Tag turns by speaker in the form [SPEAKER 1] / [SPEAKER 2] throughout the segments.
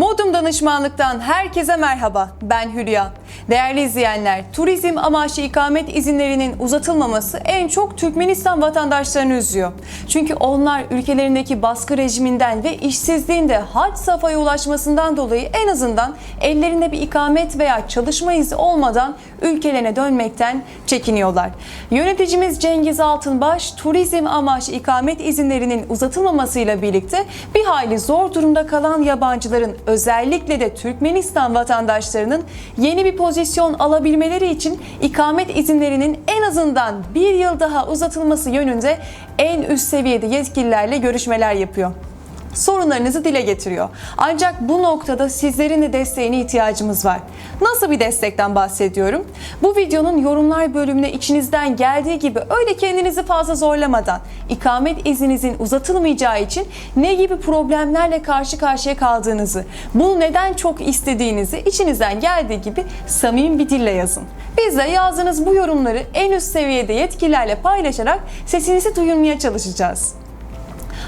[SPEAKER 1] Modum Danışmanlık'tan herkese merhaba. Ben Hülya. Değerli izleyenler, turizm amaçlı ikamet izinlerinin uzatılmaması en çok Türkmenistan vatandaşlarını üzüyor. Çünkü onlar ülkelerindeki baskı rejiminden ve işsizliğin de had safhaya ulaşmasından dolayı en azından ellerinde bir ikamet veya çalışma izni olmadan ülkelerine dönmekten çekiniyorlar. Yöneticimiz Cengiz Altınbaş, turizm amaçlı ikamet izinlerinin uzatılmamasıyla birlikte bir hayli zor durumda kalan yabancıların özellikle de Türkmenistan vatandaşlarının yeni bir pozisyon alabilmeleri için ikamet izinlerinin en azından bir yıl daha uzatılması yönünde en üst seviyede yetkililerle görüşmeler yapıyor sorunlarınızı dile getiriyor. Ancak bu noktada sizlerin de desteğine ihtiyacımız var. Nasıl bir destekten bahsediyorum? Bu videonun yorumlar bölümüne içinizden geldiği gibi öyle kendinizi fazla zorlamadan ikamet izninizin uzatılmayacağı için ne gibi problemlerle karşı karşıya kaldığınızı, bunu neden çok istediğinizi içinizden geldiği gibi samimi bir dille yazın. Biz de yazdığınız bu yorumları en üst seviyede yetkililerle paylaşarak sesinizi duyurmaya çalışacağız.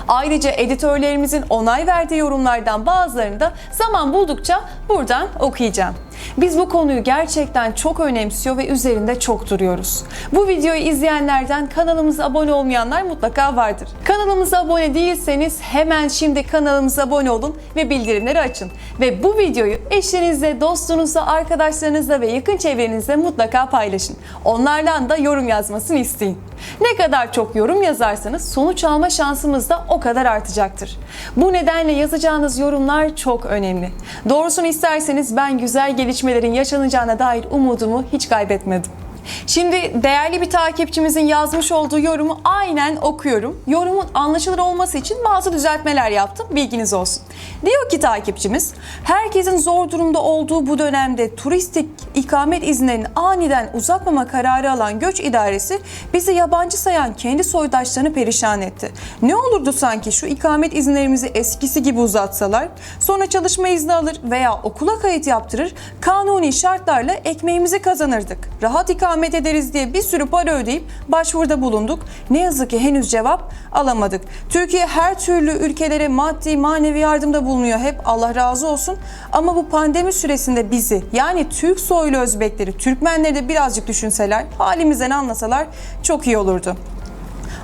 [SPEAKER 1] Ayrıca editörlerimizin onay verdiği yorumlardan bazılarını da zaman buldukça buradan okuyacağım. Biz bu konuyu gerçekten çok önemsiyor ve üzerinde çok duruyoruz. Bu videoyu izleyenlerden kanalımıza abone olmayanlar mutlaka vardır. Kanalımıza abone değilseniz hemen şimdi kanalımıza abone olun ve bildirimleri açın. Ve bu videoyu eşinizle, dostunuzla, arkadaşlarınızla ve yakın çevrenizle mutlaka paylaşın. Onlardan da yorum yazmasını isteyin. Ne kadar çok yorum yazarsanız sonuç alma şansımız da o kadar artacaktır. Bu nedenle yazacağınız yorumlar çok önemli. Doğrusunu isterseniz ben güzel gelişmelerin yaşanacağına dair umudumu hiç kaybetmedim. Şimdi değerli bir takipçimizin yazmış olduğu yorumu aynen okuyorum. Yorumun anlaşılır olması için bazı düzeltmeler yaptım. Bilginiz olsun. Diyor ki takipçimiz, herkesin zor durumda olduğu bu dönemde turistik ikamet izinlerinin aniden uzatmama kararı alan göç idaresi bizi yabancı sayan kendi soydaşlarını perişan etti. Ne olurdu sanki şu ikamet izinlerimizi eskisi gibi uzatsalar, sonra çalışma izni alır veya okula kayıt yaptırır, kanuni şartlarla ekmeğimizi kazanırdık. Rahat ikamet ederiz diye bir sürü para ödeyip başvuruda bulunduk. Ne yazık ki henüz cevap alamadık. Türkiye her türlü ülkelere maddi manevi yardımda bulunuyor hep Allah razı olsun. Ama bu pandemi süresinde bizi yani Türk soylu Özbekleri, Türkmenleri de birazcık düşünseler, halimizden anlasalar çok iyi olurdu.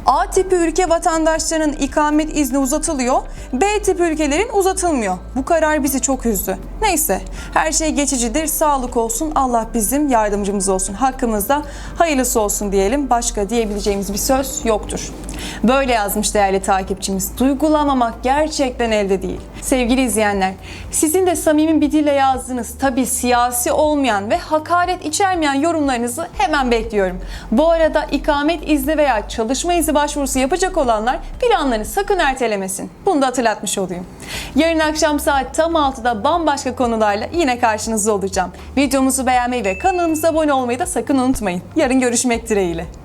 [SPEAKER 1] A tipi ülke vatandaşlarının ikamet izni uzatılıyor, B tipi ülkelerin uzatılmıyor. Bu karar bizi çok üzdü. Neyse, her şey geçicidir, sağlık olsun, Allah bizim yardımcımız olsun. Hakkımızda hayırlısı olsun diyelim, başka diyebileceğimiz bir söz yoktur. Böyle yazmış değerli takipçimiz. Duygulamamak gerçekten elde değil. Sevgili izleyenler, sizin de samimi bir dille yazdığınız tabi siyasi olmayan ve hakaret içermeyen yorumlarınızı hemen bekliyorum. Bu arada ikamet izni veya çalışma izni başvurusu yapacak olanlar planlarını sakın ertelemesin. Bunu da hatırlatmış olayım. Yarın akşam saat tam 6'da bambaşka konularla yine karşınızda olacağım. Videomuzu beğenmeyi ve kanalımıza abone olmayı da sakın unutmayın. Yarın görüşmek dileğiyle.